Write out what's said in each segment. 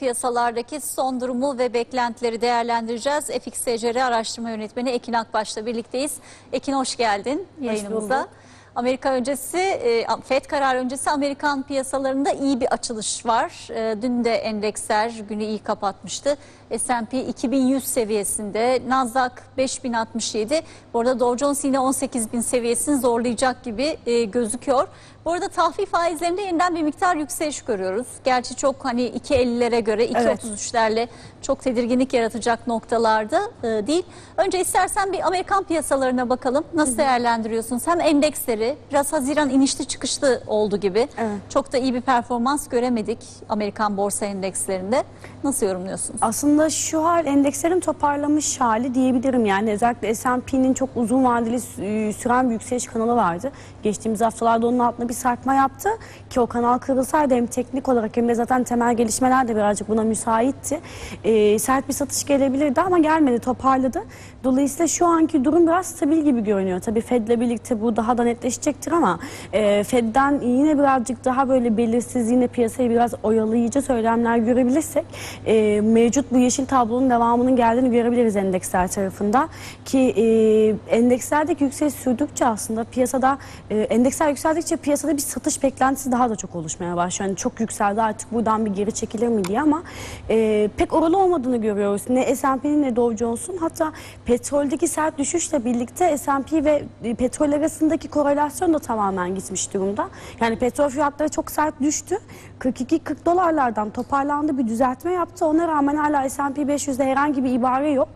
Piyasalardaki son durumu ve beklentileri değerlendireceğiz. FXCR araştırma yönetmeni Ekin Akbaş'la birlikteyiz. Ekin hoş geldin yayınımıza. Amerika öncesi, e, FED kararı öncesi Amerikan piyasalarında iyi bir açılış var. E, Dün de endeksler günü iyi kapatmıştı. S&P 2100 seviyesinde, Nasdaq 5067. Bu arada Dow Jones yine 18000 seviyesini zorlayacak gibi e, gözüküyor. Bu arada tahvil faizlerinde yeniden bir miktar yükseliş görüyoruz. Gerçi çok hani 2.50'lere göre 2.33'lerle çok tedirginlik yaratacak noktalarda e, değil. Önce istersen bir Amerikan piyasalarına bakalım. Nasıl değerlendiriyorsunuz? Hem endeksleri biraz Haziran inişli çıkışlı oldu gibi. Evet. Çok da iyi bir performans göremedik Amerikan borsa endekslerinde. Nasıl yorumluyorsunuz? Aslında şu hal endekslerin toparlamış hali diyebilirim. Yani özellikle S&P'nin çok uzun vadeli sü- süren bir yükseliş kanalı vardı. Geçtiğimiz haftalarda onun altında bir sarkma yaptı. Ki o kanal kırılsaydı hem teknik olarak hem de zaten temel gelişmeler de birazcık buna müsaitti. Ee, sert bir satış gelebilirdi ama gelmedi toparladı. Dolayısıyla şu anki durum biraz stabil gibi görünüyor. Tabii Fed'le birlikte bu daha da netleşecektir ama e, Fed'den yine birazcık daha böyle belirsizliğine yine piyasayı biraz oyalayıcı söylemler görebilirsek e, mevcut bu yeşil tablonun devamının geldiğini görebiliriz endeksler tarafında. Ki e, endekslerdeki yükseliş sürdükçe aslında piyasada e, endeksler yükseldikçe piyasada bir satış beklentisi daha da çok oluşmaya başlıyor. Yani çok yükseldi artık buradan bir geri çekilir mi diye ama e, pek oralı olmadığını görüyoruz. Ne S&P'nin ne Dow Jones'un hatta petroldeki sert düşüşle birlikte S&P ve e, petrol arasındaki korelasyon da tamamen gitmiş durumda. Yani petrol fiyatları çok sert düştü. 42-40 dolarlardan toparlandı bir düzeltme yaptı. Ona rağmen hala S&P 500'de herhangi bir ibare yok.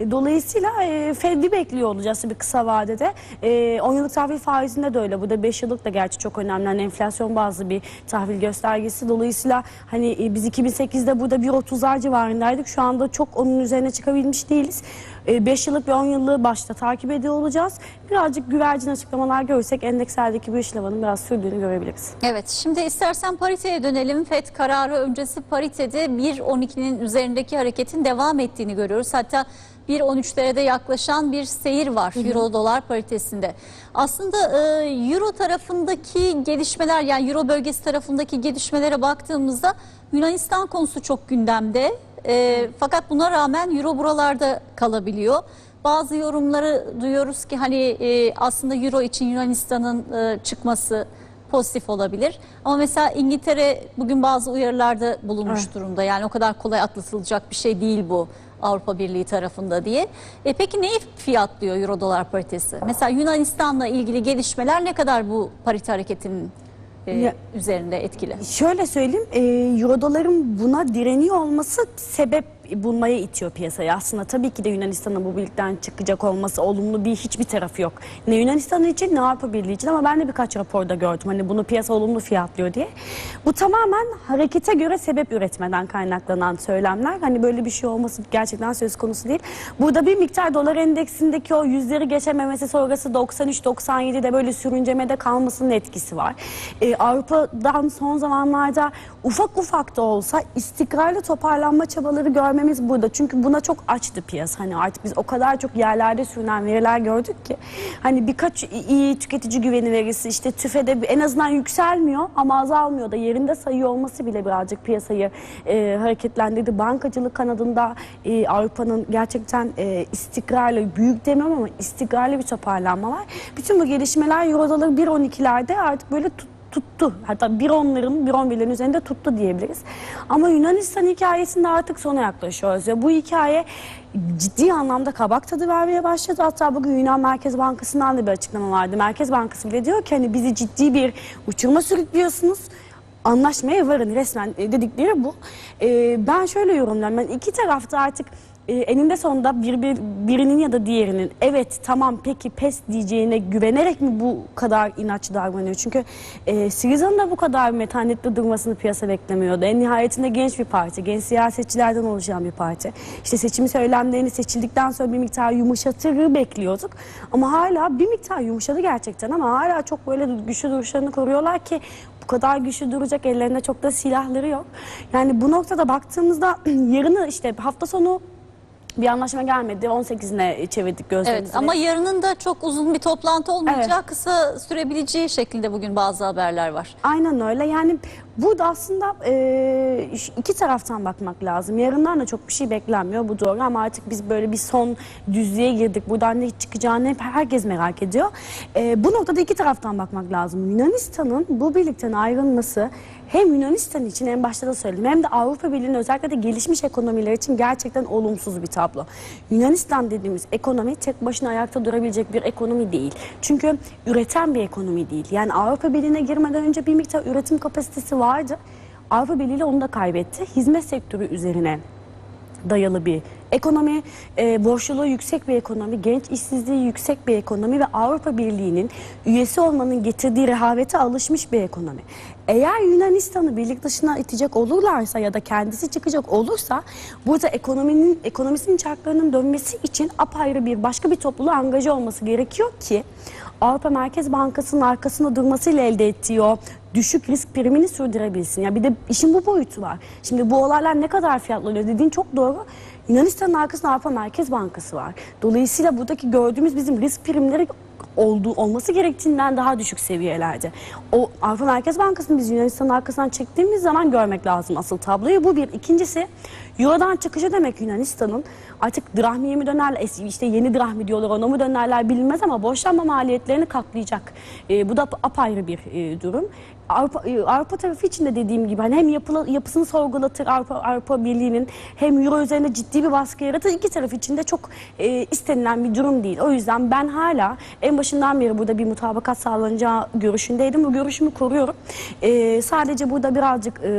E, Dolayısıyla e, Fed'i bekliyor olacağız bir kısa vadede. E, 10 yıllık tahvil faizinde de öyle. Bu da 5 yıllık da gerçi çok önemli. Hani enflasyon bazlı bir tahvil göstergesi. Dolayısıyla hani e, biz 2008'de burada 1.30'lar civarındaydık. Şu anda çok onun üzerine çıkabilmiş değiliz. 5 yıllık ve 10 yıllığı başta takip ediyor olacağız. Birazcık güvercin açıklamalar görürsek endekslerdeki bu işlemanın biraz sürdüğünü görebiliriz. Evet, şimdi istersen pariteye dönelim. FED kararı öncesi paritede 1.12'nin üzerindeki hareketin devam ettiğini görüyoruz. Hatta 1.13'lere de yaklaşan bir seyir var Euro dolar paritesinde. Aslında e, Euro tarafındaki gelişmeler yani Euro bölgesi tarafındaki gelişmelere baktığımızda Yunanistan konusu çok gündemde. E, fakat buna rağmen Euro buralarda kalabiliyor. Bazı yorumları duyuyoruz ki hani e, aslında Euro için Yunanistan'ın e, çıkması pozitif olabilir. Ama mesela İngiltere bugün bazı uyarılarda bulunmuş Evet. durumda. Yani o kadar kolay atlatılacak bir şey değil bu Avrupa Birliği tarafında diye. E peki neyi fiyatlıyor Euro dolar paritesi? Mesela Yunanistan'la ilgili gelişmeler ne kadar bu parite hareketinin e, Ya- üzerinde etkili? Şöyle söyleyeyim, e, Eurodoların buna direniyor olması sebep bulmaya itiyor piyasayı. Aslında tabii ki de Yunanistan'ın bu birlikten çıkacak olması olumlu bir hiçbir tarafı yok. Ne Yunanistan için ne Avrupa Birliği için ama ben de birkaç raporda gördüm hani bunu piyasa olumlu fiyatlıyor diye. Bu tamamen harekete göre sebep üretmeden kaynaklanan söylemler. Hani böyle bir şey olması gerçekten söz konusu değil. Burada bir miktar dolar endeksindeki o yüzleri geçememesi sonrası 93-97'de böyle sürüncemede kalmasının etkisi var. Ee, Avrupa'dan son zamanlarda ufak ufak da olsa istikrarlı toparlanma çabaları görmemiz burada. Çünkü buna çok açtı piyasa. Hani artık biz o kadar çok yerlerde sürünen veriler gördük ki. Hani birkaç iyi tüketici güveni verisi işte tüfede en azından yükselmiyor ama azalmıyor da yerinde sayıyor olması bile birazcık piyasayı e, hareketlendirdi. Bankacılık kanadında e, Avrupa'nın gerçekten e, istikrarlı, büyük demem ama istikrarlı bir toparlanma var. Bütün bu gelişmeler Eurodolar 1.12'lerde artık böyle tut- tuttu. Hatta 1.10'ların, 1.11'lerin üzerinde tuttu diyebiliriz. Ama Yunanistan hikayesinde artık sona yaklaşıyoruz. Ve bu hikaye ciddi anlamda kabak tadı vermeye başladı. Hatta bugün Yunan Merkez Bankası'ndan da bir açıklama vardı. Merkez Bankası bile diyor ki hani bizi ciddi bir uçuruma sürüklüyorsunuz anlaşmaya varın resmen e, dedikleri bu. E, ben şöyle yorumluyorum. Ben iki tarafta artık e, eninde sonunda bir, bir, birinin ya da diğerinin evet tamam peki pes diyeceğine güvenerek mi bu kadar inatçı davranıyor? Çünkü e, Syriza'nın da bu kadar metanetli durmasını piyasa beklemiyordu. En nihayetinde genç bir parti, genç siyasetçilerden oluşan bir parti. İşte seçim söylemlerini seçildikten sonra bir miktar yumuşatır bekliyorduk. Ama hala bir miktar yumuşadı gerçekten ama hala çok böyle güçlü duruşlarını koruyorlar ki bu kadar güçlü duracak ellerinde çok da silahları yok. Yani bu noktada baktığımızda yarını işte hafta sonu bir anlaşma gelmedi. 18'ine çevirdik gözlerimizi. Evet ama yarının da çok uzun bir toplantı olmayacağı Evet. kısa sürebileceği şeklinde bugün bazı haberler var. Aynen öyle. Yani Burada aslında e, iki taraftan bakmak lazım. Yarından da çok bir şey beklenmiyor bu doğru ama artık biz böyle bir son düzlüğe girdik. Buradan ne çıkacağını hep herkes merak ediyor. E, bu noktada iki taraftan bakmak lazım. Yunanistan'ın bu birlikten ayrılması hem Yunanistan için en başta da söyledim hem de Avrupa Birliği'nin özellikle de gelişmiş ekonomiler için gerçekten olumsuz bir tablo. Yunanistan dediğimiz ekonomi tek başına ayakta durabilecek bir ekonomi değil. Çünkü üreten bir ekonomi değil. Yani Avrupa Birliği'ne girmeden önce bir miktar üretim kapasitesi vardı. Avrupa Birliği onu da kaybetti. Hizmet sektörü üzerine dayalı bir ekonomi, e, borçluluğu yüksek bir ekonomi, genç işsizliği yüksek bir ekonomi ve Avrupa Birliği'nin üyesi olmanın getirdiği rehavete alışmış bir ekonomi. Eğer Yunanistan'ı birlik dışına itecek olurlarsa ya da kendisi çıkacak olursa burada ekonominin ekonomisinin çarklarının dönmesi için apayrı bir başka bir topluluğa angaja olması gerekiyor ki Avrupa Merkez Bankası'nın arkasında durmasıyla elde ettiği o düşük risk primini sürdürebilsin. Ya bir de işin bu boyutu var. Şimdi bu olaylar ne kadar fiyatlanıyor dediğin çok doğru. Yunanistan'ın arkasında Avrupa Merkez Bankası var. Dolayısıyla buradaki gördüğümüz bizim risk primleri olduğu olması gerektiğinden daha düşük seviyelerde. O Avrupa Merkez Bankası'nı biz Yunanistan'ın arkasından çektiğimiz zaman görmek lazım asıl tabloyu. Bu bir. İkincisi Euro'dan çıkışı demek Yunanistan'ın artık drahmiye mi dönerler, işte yeni drahmi diyorlar ona mı dönerler bilinmez ama borçlanma maliyetlerini katlayacak. Ee, bu da apayrı bir e, durum. Avrupa, e, Avrupa tarafı için de dediğim gibi hani hem yapıla, yapısını sorgulatır Avrupa, Avrupa Birliği'nin hem Euro üzerinde ciddi bir baskı yaratır. İki taraf için de çok e, istenilen bir durum değil. O yüzden ben hala en başından beri burada bir mutabakat sağlanacağı görüşündeydim. Bu görüşümü koruyorum. E, sadece burada birazcık e,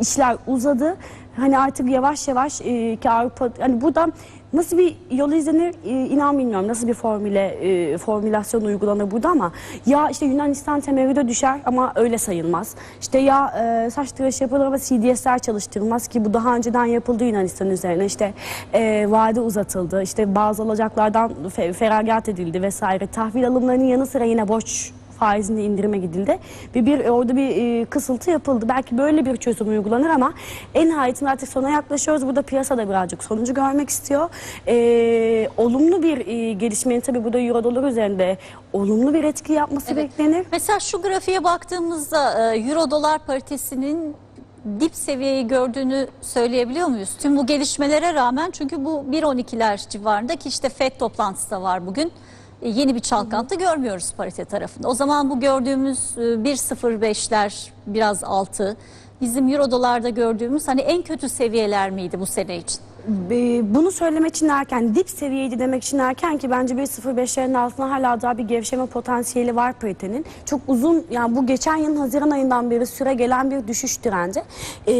işler uzadı. Hani artık yavaş yavaş e, ki Avrupa hani burada nasıl bir yol izlenir e, inan bilmiyorum. Nasıl bir formüle e, formülasyon uygulanır burada ama ya işte Yunanistan temerrüde düşer ama öyle sayılmaz. İşte ya e, saç tıraşı yapılır ama CDS'ler çalıştırılmaz ki bu daha önceden yapıldı Yunanistan üzerine. İşte e, vade uzatıldı. İşte bazı alacaklardan fe, feragat edildi vesaire. Tahvil alımlarının yanı sıra yine borç faizinde indirime gidildi ve bir orada bir e, kısıltı yapıldı. Belki böyle bir çözüm uygulanır ama en nihayetinde artık sona yaklaşıyoruz. Burada piyasada birazcık sonucu görmek istiyor. E, olumlu bir e, gelişmenin tabii burada euro dolar üzerinde olumlu bir etki yapması Evet. beklenir. Mesela şu grafiğe baktığımızda e, euro dolar paritesinin dip seviyeyi gördüğünü söyleyebiliyor muyuz? Tüm bu gelişmelere rağmen çünkü bu 1.12'ler civarında ki işte FED toplantısı da var bugün. E, Yeni bir çalkantı görmüyoruz parite tarafında. O zaman bu gördüğümüz e, 1.05'ler biraz altı. Bizim euro dolarda gördüğümüz hani en kötü seviyeler miydi bu sene için? E, Bunu söylemek için erken, dip seviyeydi demek için erken ki bence 1.05'lerin altında hala daha bir gevşeme potansiyeli var paritenin. Çok uzun yani bu geçen yılın Haziran ayından beri süre gelen bir düşüş trendi. E,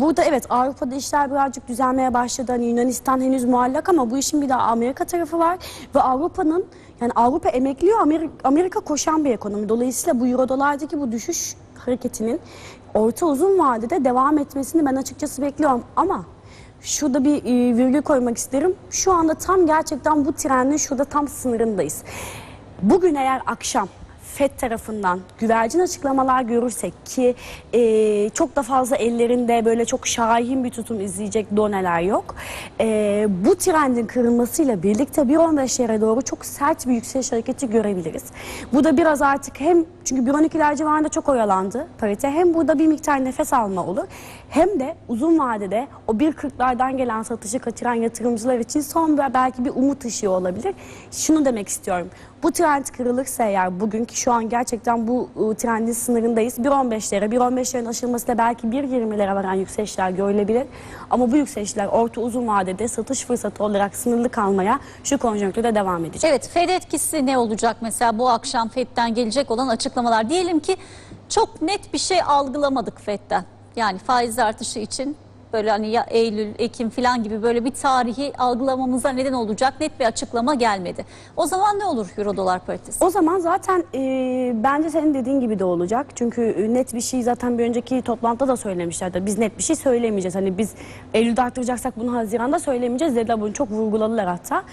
burada evet Avrupa'da işler birazcık düzelmeye başladı. Hani Yunanistan henüz muallak ama bu işin bir de Amerika tarafı var ve Avrupa'nın yani Avrupa emekliyor Amerika, koşan bir ekonomi. Dolayısıyla bu euro dolardaki bu düşüş hareketinin orta uzun vadede devam etmesini ben açıkçası bekliyorum ama Şurada bir e, virgül koymak isterim. Şu anda tam gerçekten bu trendin şurada tam sınırındayız. Bugün eğer akşam FED tarafından güvercin açıklamalar görürsek ki e, çok da fazla ellerinde böyle çok şahin bir tutum izleyecek doneler yok. E, bu trendin kırılmasıyla birlikte 1.15'lere doğru çok sert bir yükseliş hareketi görebiliriz. Bu da biraz artık hem çünkü 1.12'ler civarında çok oyalandı parite hem burada bir miktar nefes alma olur hem de uzun vadede o 1.40'lardan gelen satışı kaçıran yatırımcılar için son belki bir umut ışığı olabilir. Şunu demek istiyorum. Bu trend kırılırsa eğer bugünkü şu an gerçekten bu ıı, trendin sınırındayız. 1.15'lere, 1.15'lerin aşılmasıyla belki 1.20'lere varan yükselişler görülebilir. Ama bu yükselişler orta uzun vadede satış fırsatı olarak sınırlı kalmaya şu konjonktürde devam edecek. Evet Fed etkisi ne olacak mesela bu akşam Fed'den gelecek olan açıklamalar. Diyelim ki çok net bir şey algılamadık Fed'den. Yani faiz artışı için böyle hani ya Eylül, Ekim falan gibi böyle bir tarihi algılamamıza neden olacak net bir açıklama gelmedi. O zaman ne olur Euro dolar paritesi? O zaman zaten e, bence senin dediğin gibi de olacak. Çünkü e, net bir şey zaten bir önceki toplantıda da söylemişlerdi. Biz net bir şey söylemeyeceğiz. Hani biz Eylül'de arttıracaksak bunu Haziran'da söylemeyeceğiz dediler. Bunu çok vurguladılar hatta.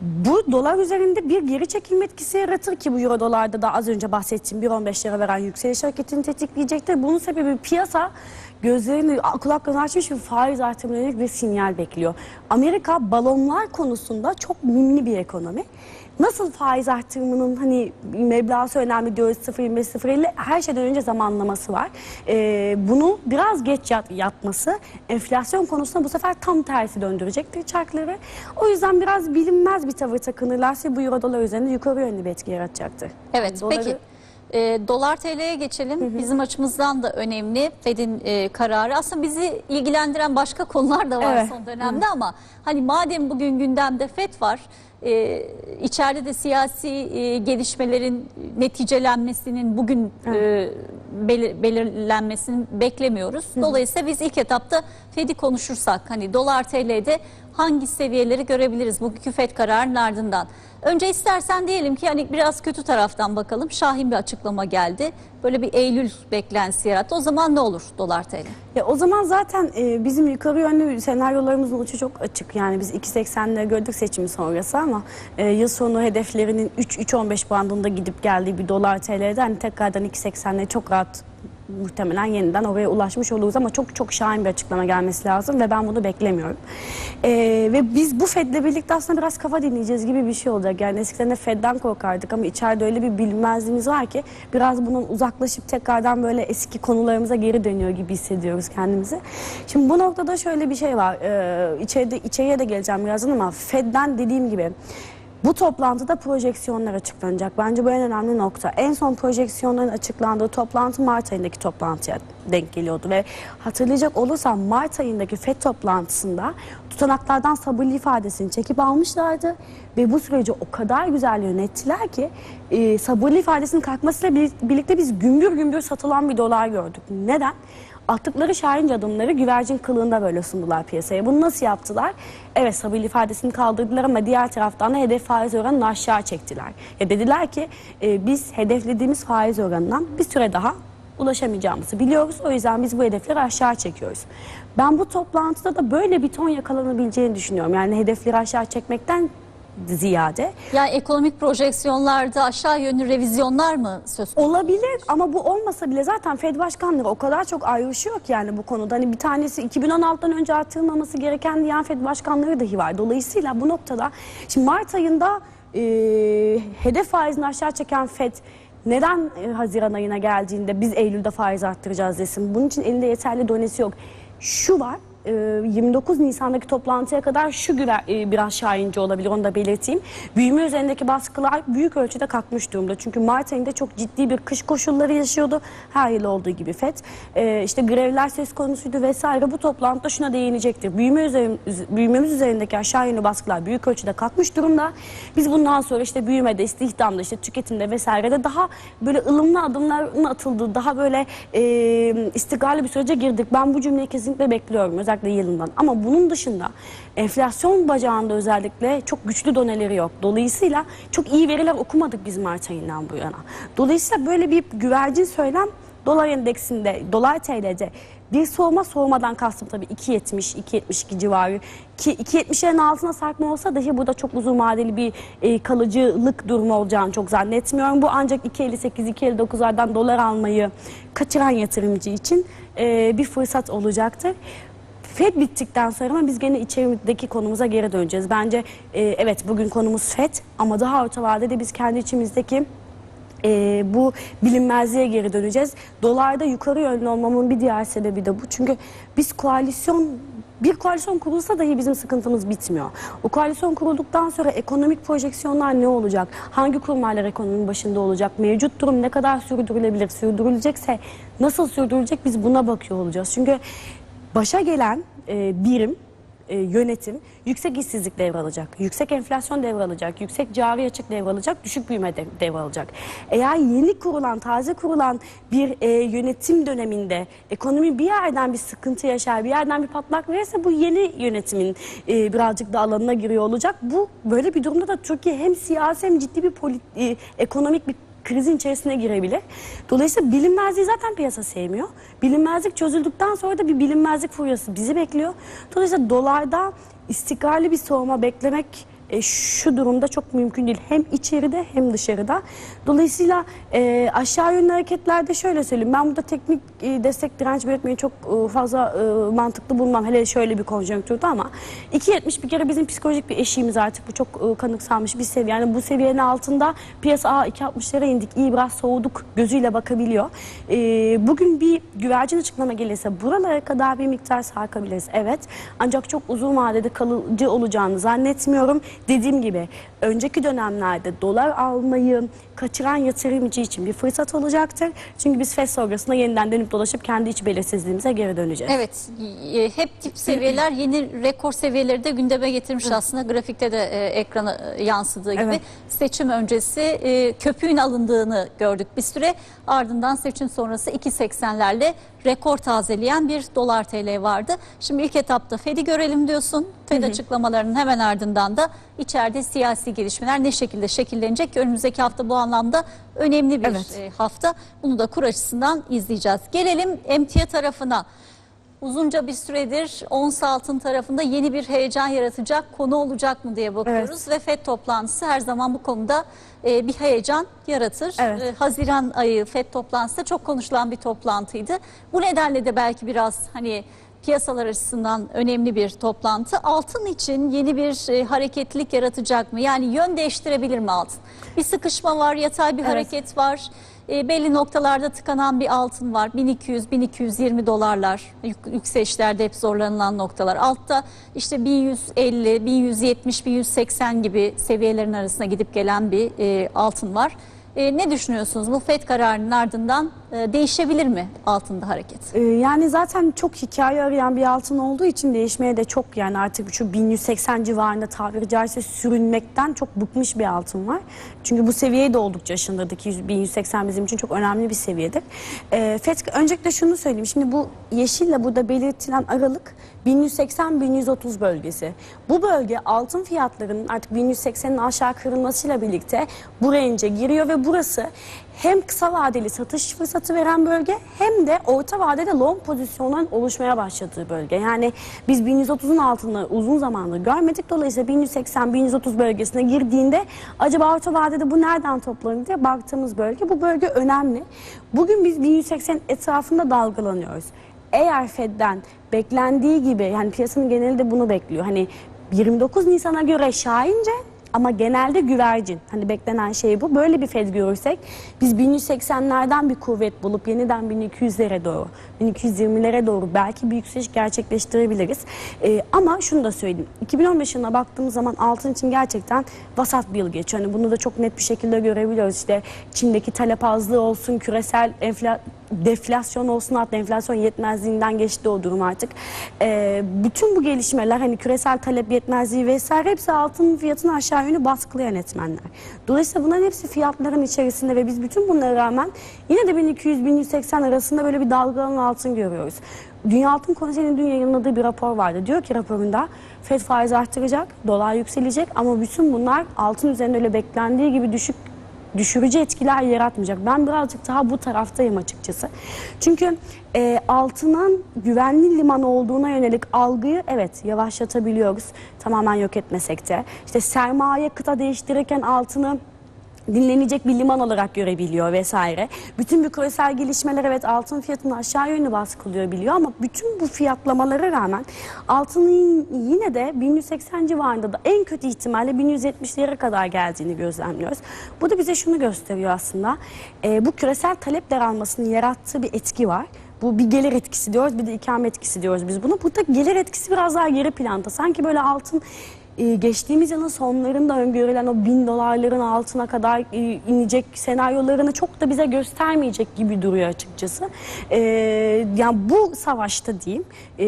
Bu dolar üzerinde bir geri çekilme etkisi yaratır ki bu euro dolarda da az önce bahsettiğim 1.15'lere veren yükseliş hareketini tetikleyecektir. Bunun sebebi piyasa gözlerini kulaklarını açmış bir faiz artırımına yönelik bir sinyal bekliyor. Amerika balonlar konusunda çok mimli bir ekonomi. Nasıl faiz artırımının hani meblağı önemli diyoruz 0.25 0.50 her şeyden önce zamanlaması var. Ee, bunu biraz geç yat, yatması enflasyon konusunda bu sefer tam tersi döndürecektir çarkları. O yüzden biraz bilinmez bir tavır takınırlarsa bu euro dolar üzerinde yukarı yönlü bir etki yaratacaktır. Evet Doları- peki. E, dolar TL'ye geçelim. Bizim açımızdan da önemli Fed'in e, kararı. Aslında bizi ilgilendiren başka konular da var Evet. son dönemde ama hani madem bugün gündemde Fed var, e, içeride de siyasi e, gelişmelerin neticelenmesinin bugün e, belir- belirlenmesini beklemiyoruz. Dolayısıyla biz ilk etapta Fed'i konuşursak hani dolar TL'de hangi seviyeleri görebiliriz bugünkü Fed kararının ardından? Önce istersen diyelim ki hani biraz kötü taraftan bakalım. Şahin bir açıklama geldi. Böyle bir Eylül beklentisi yarattı. O zaman ne olur dolar TL? Ya o zaman zaten e, bizim yukarı yönlü senaryolarımızın uçu çok açık. Yani biz 2.80'leri gördük seçimi sonrası ama e, yıl sonu hedeflerinin 3-3.15 bandında gidip geldiği bir dolar TL'de hani tekrardan 2.80'leri çok rahat muhtemelen yeniden oraya ulaşmış oluruz ama çok çok şahin bir açıklama gelmesi lazım ve ben bunu beklemiyorum. E, ve biz bu Fed'le birlikte aslında biraz kafa dinleyeceğiz gibi bir şey olacak. Yani eskiden de Fed'den korkardık ama içeride öyle bir bilinmezliğimiz var ki biraz bunun uzaklaşıp tekrardan böyle eski konularımıza geri dönüyor gibi hissediyoruz kendimizi. Şimdi bu noktada şöyle bir şey var. Ee, içeride, içeriye de geleceğim birazdan ama Fed'den dediğim gibi bu toplantıda projeksiyonlar açıklanacak. Bence bu en önemli nokta. En son projeksiyonların açıklandığı toplantı Mart ayındaki toplantıya denk geliyordu ve hatırlayacak olursam Mart ayındaki FED toplantısında tutanaklardan sabırlı ifadesini çekip almışlardı ve bu süreci o kadar güzel yönettiler ki e, sabırlı ifadesinin kalkmasıyla bir- birlikte biz gümbür gümbür satılan bir dolar gördük. Neden? Attıkları şahince adımları güvercin kılığında böyle sundular piyasaya. Bunu nasıl yaptılar? Evet sabırlı ifadesini kaldırdılar ama diğer taraftan da hedef faiz oranını aşağı çektiler. Ya dediler ki e, biz hedeflediğimiz faiz oranından bir süre daha ulaşamayacağımızı biliyoruz. O yüzden biz bu hedefleri aşağı çekiyoruz. Ben bu toplantıda da böyle bir ton yakalanabileceğini düşünüyorum. Yani hedefleri aşağı çekmekten ziyade Yani ekonomik projeksiyonlarda aşağı yönlü revizyonlar mı söz konusu? Olabilir ama bu olmasa bile zaten Fed başkanları o kadar çok ayrışıyor ki yani bu konuda. Hani bir tanesi 2016'dan önce artırılmaması gereken diyen Fed başkanları dahi var. Dolayısıyla bu noktada şimdi Mart ayında e, hedef faizini aşağı çeken Fed neden e, Haziran ayına geldiğinde biz Eylül'de faiz arttıracağız desin. Bunun için elinde yeterli donesi yok. Şu var 29 Nisan'daki toplantıya kadar şu güver, e, biraz şahince olabilir onu da belirteyim. Büyüme üzerindeki baskılar büyük ölçüde kalkmış durumda. Çünkü Mart ayında çok ciddi bir kış koşulları yaşıyordu. Her yıl olduğu gibi FED. E, işte grevler söz konusuydu vesaire. Bu toplantıda şuna değinecektir. Büyüme üzerim, üz- büyümemiz üzerindeki aşağı yönlü baskılar büyük ölçüde kalkmış durumda. Biz bundan sonra işte büyümede, istihdamda, işte tüketimde vesairede daha böyle ılımlı adımların atıldığı, daha böyle e, istikrarlı bir sürece girdik. Ben bu cümleyi kesinlikle bekliyorum özellikle yılından. Ama bunun dışında enflasyon bacağında özellikle çok güçlü doneleri yok. Dolayısıyla çok iyi veriler okumadık biz Mart ayından bu yana. Dolayısıyla böyle bir güvercin söylem dolar endeksinde, dolar TL'de bir soğuma soğumadan kastım tabii 2.70, 2.72 civarı ki 2.70'lerin altına sarkma olsa dahi burada çok uzun vadeli bir e, kalıcılık durumu olacağını çok zannetmiyorum. Bu ancak 2.58, 2.59'lardan dolar almayı kaçıran yatırımcı için e, bir fırsat olacaktır. FED bittikten sonra ama biz gene içerideki konumuza geri döneceğiz. Bence e, evet bugün konumuz FED ama daha orta vadede biz kendi içimizdeki e, bu bilinmezliğe geri döneceğiz. Dolarda yukarı yönlü olmamın bir diğer sebebi de bu. Çünkü biz koalisyon bir koalisyon kurulsa dahi bizim sıkıntımız bitmiyor. O koalisyon kurulduktan sonra ekonomik projeksiyonlar ne olacak? Hangi kurumlarla ekonominin başında olacak? Mevcut durum ne kadar sürdürülebilir? Sürdürülecekse nasıl sürdürülecek biz buna bakıyor olacağız. Çünkü başa gelen e, birim e, yönetim yüksek işsizlik devralacak, yüksek enflasyon devralacak, yüksek cari açık devralacak, düşük büyüme de- devralacak. Eğer yeni kurulan, taze kurulan bir e, yönetim döneminde ekonomi bir yerden bir sıkıntı yaşar, bir yerden bir patlak verirse bu yeni yönetimin e, birazcık da alanına giriyor olacak. Bu böyle bir durumda da Türkiye hem siyasi hem ciddi bir polit, e, ekonomik bir krizin içerisine girebilir. Dolayısıyla bilinmezliği zaten piyasa sevmiyor. Bilinmezlik çözüldükten sonra da bir bilinmezlik furyası bizi bekliyor. Dolayısıyla dolarda istikrarlı bir soğuma beklemek e, şu durumda çok mümkün değil. Hem içeride hem dışarıda. Dolayısıyla e, aşağı yönlü hareketlerde şöyle söyleyeyim. Ben burada teknik e, destek direnç belirtmeyi çok e, fazla e, mantıklı bulmam. Hele şöyle bir konjonktürde ama 2.70 bir kere bizim psikolojik bir eşiğimiz artık. Bu çok e, kanıksanmış bir seviye. Yani bu seviyenin altında piyasa aa 2.60'lara indik. iyi biraz soğuduk gözüyle bakabiliyor. E, bugün bir güvercin açıklama gelirse buralara kadar bir miktar sarkabiliriz. Evet. Ancak çok uzun vadede kalıcı olacağını zannetmiyorum. Dediğim gibi önceki dönemlerde dolar almayı kaçıran yatırımcı için bir fırsat olacaktır. Çünkü biz FED sonrasında yeniden dönüp dolaşıp kendi iç belirsizliğimize geri döneceğiz. Evet, e, hep tip seviyeler yeni rekor seviyeleri de gündeme getirmiş aslında. Grafikte de e, ekrana e, yansıdığı gibi. Evet. Seçim öncesi e, köpüğün alındığını gördük bir süre. Ardından seçim sonrası 2.80'lerle rekor tazeleyen bir dolar TL vardı. Şimdi ilk etapta Fed'i görelim diyorsun. Fed açıklamalarının hemen ardından da içeride siyasi gelişmeler ne şekilde şekillenecek? ki Önümüzdeki hafta bu anlamda önemli bir Evet. e, hafta. Bunu da kur açısından izleyeceğiz. Gelelim emtia tarafına. Uzunca bir süredir ons altın tarafında yeni bir heyecan yaratacak konu olacak mı diye bakıyoruz. Ve FED toplantısı her zaman bu konuda e, bir heyecan yaratır. Evet. E, Haziran ayı FED toplantısı da çok konuşulan bir toplantıydı. Bu nedenle de belki biraz hani piyasalar açısından önemli bir toplantı. Altın için yeni bir e, hareketlilik yaratacak mı? Yani yön değiştirebilir mi altın? Bir sıkışma var, yatay bir Evet. hareket var. E, belli noktalarda tıkanan bir altın var. 1200-1220 dolarlar yük, yükselişlerde hep zorlanılan noktalar. Altta işte 1150, 1170, 1180 gibi seviyelerin arasına gidip gelen bir e, altın var. E, ne düşünüyorsunuz? Bu FED kararının ardından e, değişebilir mi altında hareket? Ee, Yani zaten çok hikaye arayan bir altın olduğu için değişmeye de çok yani artık şu 1180 civarında tabiri caizse sürünmekten çok bıkmış bir altın var. Çünkü bu seviyeyi de oldukça aşındırdı ki 1180 bizim için çok önemli bir seviyedir. Ee, FED öncelikle şunu söyleyeyim. Şimdi bu yeşille burada belirtilen aralık 1180-1130 bölgesi. Bu bölge altın fiyatlarının artık 1180'in aşağı kırılmasıyla birlikte bu range'e giriyor ve burası hem kısa vadeli satış fırsatı veren bölge hem de orta vadede long pozisyonların oluşmaya başladığı bölge. Yani biz 1130'un altını uzun zamandır görmedik. Dolayısıyla 1180-1130 bölgesine girdiğinde acaba orta vadede bu nereden toplanır diye baktığımız bölge. Bu bölge önemli. Bugün biz 1180 etrafında dalgalanıyoruz. Eğer Fed'den beklendiği gibi yani piyasanın geneli de bunu bekliyor. Hani 29 Nisan'a göre şahince ama genelde güvercin. Hani beklenen şey bu. Böyle bir Fed görürsek biz 1180'lerden bir kuvvet bulup yeniden 1200'lere doğru, 1220'lere doğru belki bir yükseliş gerçekleştirebiliriz. Ee, ama şunu da söyleyeyim. 2015 yılına baktığımız zaman altın için gerçekten vasat bir yıl geçiyor. Hani bunu da çok net bir şekilde görebiliyoruz. İşte Çin'deki talep azlığı olsun, küresel enfla deflasyon olsun hatta enflasyon yetmezliğinden geçti o durum artık. Ee, bütün bu gelişmeler hani küresel talep yetmezliği vesaire hepsi altın fiyatını aşağı yönlü baskılayan etmenler. Dolayısıyla bunların hepsi fiyatların içerisinde ve biz bütün bunlara rağmen yine de 1200-1180 arasında böyle bir dalgalanan altın görüyoruz. Dünya Altın Konseyi'nin dün yayınladığı bir rapor vardı. Diyor ki raporunda FED faiz arttıracak, dolar yükselecek ama bütün bunlar altın üzerinde öyle beklendiği gibi düşük düşürücü etkiler yaratmayacak. Ben birazcık daha bu taraftayım açıkçası. Çünkü e, altının güvenli liman olduğuna yönelik algıyı evet yavaşlatabiliyoruz. Tamamen yok etmesek de. İşte sermaye kıta değiştirirken altını dinlenecek bir liman olarak görebiliyor vesaire. Bütün bu küresel gelişmeler evet altın fiyatını aşağı yönlü baskılıyor biliyor ama bütün bu fiyatlamalara rağmen altının yine de 1180 civarında da en kötü ihtimalle 1170'lere kadar geldiğini gözlemliyoruz. Bu da bize şunu gösteriyor aslında. Ee, bu küresel talep daralmasının yarattığı bir etki var. Bu bir gelir etkisi diyoruz bir de ikame etkisi diyoruz biz bunu. Burada gelir etkisi biraz daha geri planda. Sanki böyle altın ee, geçtiğimiz yılın sonlarında öngörülen o bin dolarların altına kadar e, inecek senaryolarını çok da bize göstermeyecek gibi duruyor açıkçası. Ee, yani bu savaşta diyeyim e,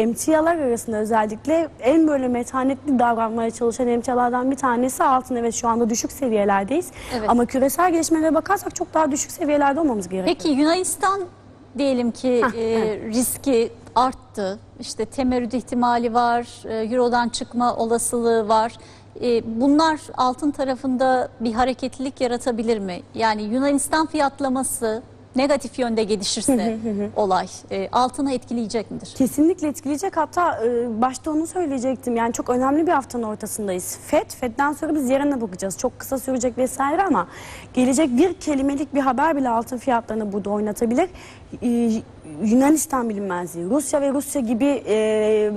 emtialar arasında özellikle en böyle metanetli davranmaya çalışan emtialardan bir tanesi altın. Evet şu anda düşük seviyelerdeyiz Evet. ama küresel gelişmelere bakarsak çok daha düşük seviyelerde olmamız gerekiyor. Peki Yunanistan diyelim ki Hah, e, riski arttı. İşte temerrüt ihtimali var, e, Euro'dan çıkma olasılığı var. E, bunlar altın tarafında bir hareketlilik yaratabilir mi? Yani Yunanistan fiyatlaması negatif yönde gelişirse olay e, altını etkileyecek midir? Kesinlikle etkileyecek. Hatta e, başta onu söyleyecektim. Yani çok önemli bir haftanın ortasındayız. FED, FED'den sonra biz yarına bakacağız. Çok kısa sürecek vesaire ama gelecek bir kelimelik bir haber bile altın fiyatlarını burada oynatabilir. E, Yunanistan bilinmezliği, Rusya ve Rusya gibi e,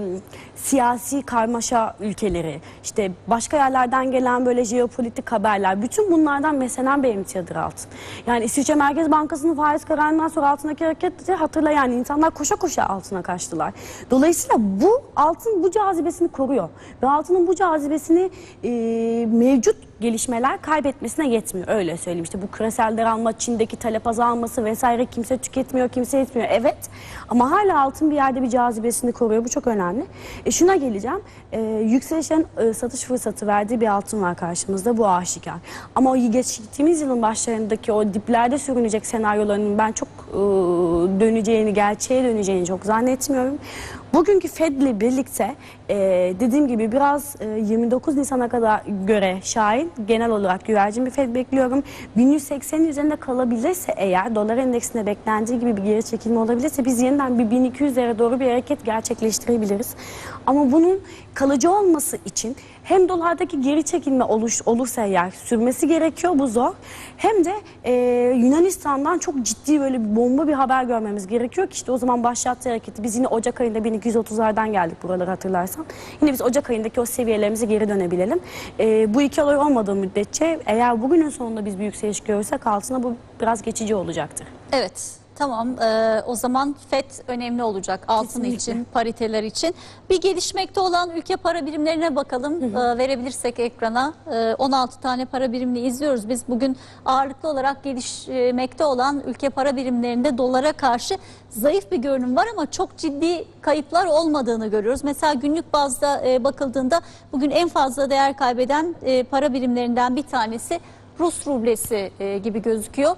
siyasi karmaşa ülkeleri, işte başka yerlerden gelen böyle jeopolitik haberler, bütün bunlardan beslenen bir emtiadır altın. Yani İsviçre Merkez Bankası'nın faiz kararından sonra altındaki hareketi hatırla yani insanlar koşa koşa altına kaçtılar. Dolayısıyla bu altın bu cazibesini koruyor ve altının bu cazibesini e, mevcut gelişmeler kaybetmesine yetmiyor. Öyle söyleyeyim işte bu küresel daralma, Çin'deki talep azalması vesaire kimse tüketmiyor, kimse etmiyor. Evet ama hala altın bir yerde bir cazibesini koruyor. Bu çok önemli. E şuna geleceğim. E, yükselişen e, satış fırsatı verdiği bir altın var karşımızda. Bu aşikar. Ama o geçtiğimiz yılın başlarındaki o diplerde sürünecek senaryolarının ben çok e, döneceğini, gerçeğe döneceğini çok zannetmiyorum. Bugünkü Fed'le birlikte e, dediğim gibi biraz e, 29 Nisan'a kadar göre şahin genel olarak güvercin bir Fed bekliyorum. 1180'in üzerinde kalabilirse eğer dolar endeksinde beklendiği gibi bir geri çekilme olabilirse biz yeniden bir 1200'lere doğru bir hareket gerçekleştirebiliriz. Ama bunun kalıcı olması için hem dolardaki geri çekilme oluş, olursa eğer sürmesi gerekiyor bu zor. Hem de e, Yunanistan'dan çok ciddi böyle bir bomba bir haber görmemiz gerekiyor ki işte o zaman başlattığı hareketi biz yine Ocak ayında 1230'lardan geldik buraları hatırlarsan. Yine biz Ocak ayındaki o seviyelerimize geri dönebilelim. E, bu iki olay olmadığı müddetçe eğer bugünün sonunda biz bir yükseliş görürsek altına bu biraz geçici olacaktır. Evet. Tamam. Ee, o zaman FED önemli olacak altın Kesinlikle. için, pariteler için. Bir gelişmekte olan ülke para birimlerine bakalım. Ee, verebilirsek ekrana. Ee, 16 tane para birimini izliyoruz. Biz bugün ağırlıklı olarak gelişmekte olan ülke para birimlerinde dolara karşı zayıf bir görünüm var ama çok ciddi kayıplar olmadığını görüyoruz. Mesela günlük bazda e, bakıldığında bugün en fazla değer kaybeden e, para birimlerinden bir tanesi Rus rublesi e, gibi gözüküyor.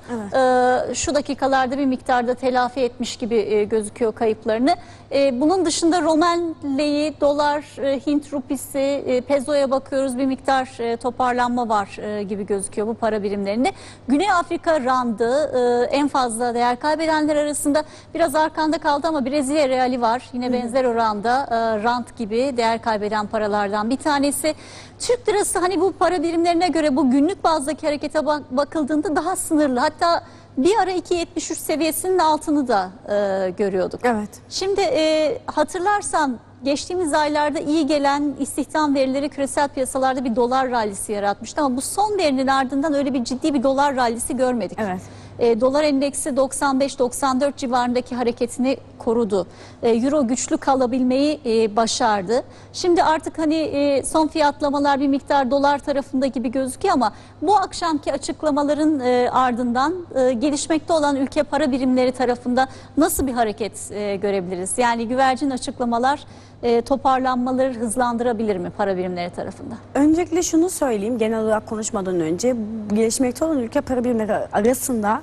E, şu dakikalarda bir miktarda telafi etmiş gibi e, gözüküyor kayıplarını. E, bunun dışında Romen leyi, dolar, e, Hint rupisi, e, pezoya bakıyoruz bir miktar e, toparlanma var e, gibi gözüküyor bu para birimlerinde. Güney Afrika randı e, en fazla değer kaybedenler arasında biraz arkanda kaldı ama Brezilya reali var. Yine benzer oranda e, rand gibi değer kaybeden paralardan bir tanesi. Türk lirası hani bu para birimlerine göre bu günlük bazdaki harekete bak- bakıldığında daha sınırlı. Hatta bir ara 2.73 seviyesinin altını da e, görüyorduk. Evet. Şimdi e, hatırlarsan geçtiğimiz aylarda iyi gelen istihdam verileri küresel piyasalarda bir dolar rallisi yaratmıştı ama bu son verinin ardından öyle bir ciddi bir dolar rallisi görmedik. Evet. E, dolar endeksi 95-94 civarındaki hareketini korudu. E, Euro güçlü kalabilmeyi e, başardı. Şimdi artık hani e, son fiyatlamalar bir miktar dolar tarafında gibi gözüküyor ama bu akşamki açıklamaların e, ardından e, gelişmekte olan ülke para birimleri tarafında nasıl bir hareket e, görebiliriz? Yani güvercin açıklamalar e, toparlanmaları hızlandırabilir mi para birimleri tarafında? Öncelikle şunu söyleyeyim genel olarak konuşmadan önce gelişmekte olan ülke para birimleri arasında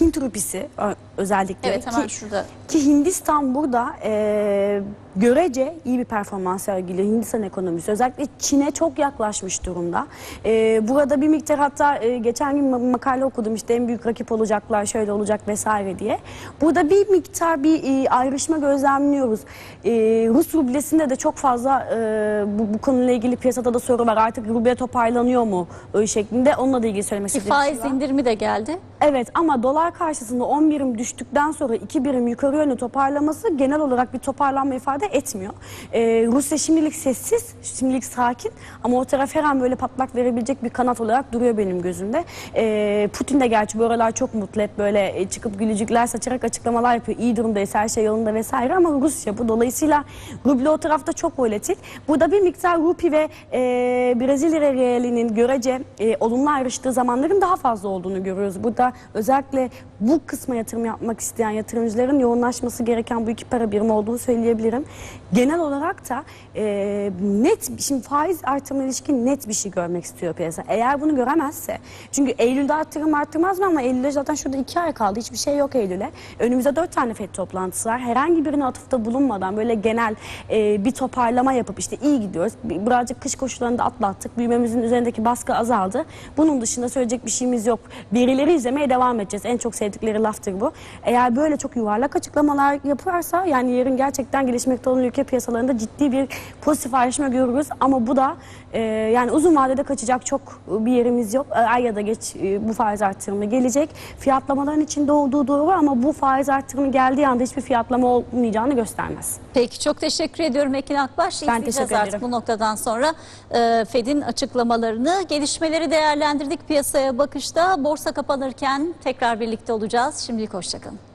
Hint rupisi özellikle Evet hemen ki, şurada. ki Hindistan burada e, görece iyi bir performans sergiliyor Hindistan ekonomisi özellikle Çin'e çok yaklaşmış durumda. E, burada bir miktar hatta e, geçen gün ma- makale okudum işte en büyük rakip olacaklar şöyle olacak vesaire diye. Burada bir miktar bir e, ayrışma gözlemliyoruz. E, Rus rublesinde de çok fazla e, bu, bu konuyla ilgili piyasada da soru var artık ruble toparlanıyor mu e, şeklinde onunla da ilgili söylemek bir şey faiz indirimi de geldi. Evet ama dolar karşısında 10 birim düştükten sonra 2 birim yukarı yönlü toparlaması genel olarak bir toparlanma ifade etmiyor. Ee, Rusya şimdilik sessiz, şimdilik sakin ama o taraf her an böyle patlak verebilecek bir kanat olarak duruyor benim gözümde. Ee, Putin de gerçi bu aralar çok mutlu hep böyle e, çıkıp gülücükler saçarak açıklamalar yapıyor. İyi durumdayız, her şey yolunda vesaire ama Rusya bu. Dolayısıyla ruble o tarafta çok volatil. Burada bir miktar rupi ve e, Brezilya realinin görece e, olumlu ayrıştığı zamanların daha fazla olduğunu görüyoruz. Burada özellikle bu kısma yatırım yapmak isteyen yatırımcıların yoğunlaşması gereken bu iki para birimi olduğunu söyleyebilirim. Genel olarak da e, net, şimdi faiz artırma ilişkin net bir şey görmek istiyor piyasa. Eğer bunu göremezse, çünkü Eylül'de artırım arttırmaz mı ama Eylül'de zaten şurada iki ay kaldı. Hiçbir şey yok Eylül'e. Önümüzde dört tane FED toplantısı var. Herhangi birine atıfta bulunmadan böyle genel e, bir toparlama yapıp işte iyi gidiyoruz. Bir- Birazcık kış koşullarında atlattık. Büyümemizin üzerindeki baskı azaldı. Bunun dışında söyleyecek bir şeyimiz yok. Verileri izlemek beklemeye devam edeceğiz. En çok sevdikleri laftır bu. Eğer böyle çok yuvarlak açıklamalar yaparsa yani yarın gerçekten gelişmekte olan ülke piyasalarında ciddi bir pozitif ayrışma görürüz. Ama bu da e, yani uzun vadede kaçacak çok bir yerimiz yok. Ay ya da geç e, bu faiz artırımı gelecek. Fiyatlamaların içinde olduğu doğru ama bu faiz artırımı geldiği anda hiçbir fiyatlama olmayacağını göstermez. Peki çok teşekkür ediyorum Ekin Akbaş. İzleyeceğiz teşekkür artık ederim. bu noktadan sonra e, Fed'in açıklamalarını. Gelişmeleri değerlendirdik piyasaya bakışta. Borsa kapanırken tekrar birlikte olacağız. Şimdilik hoşçakalın.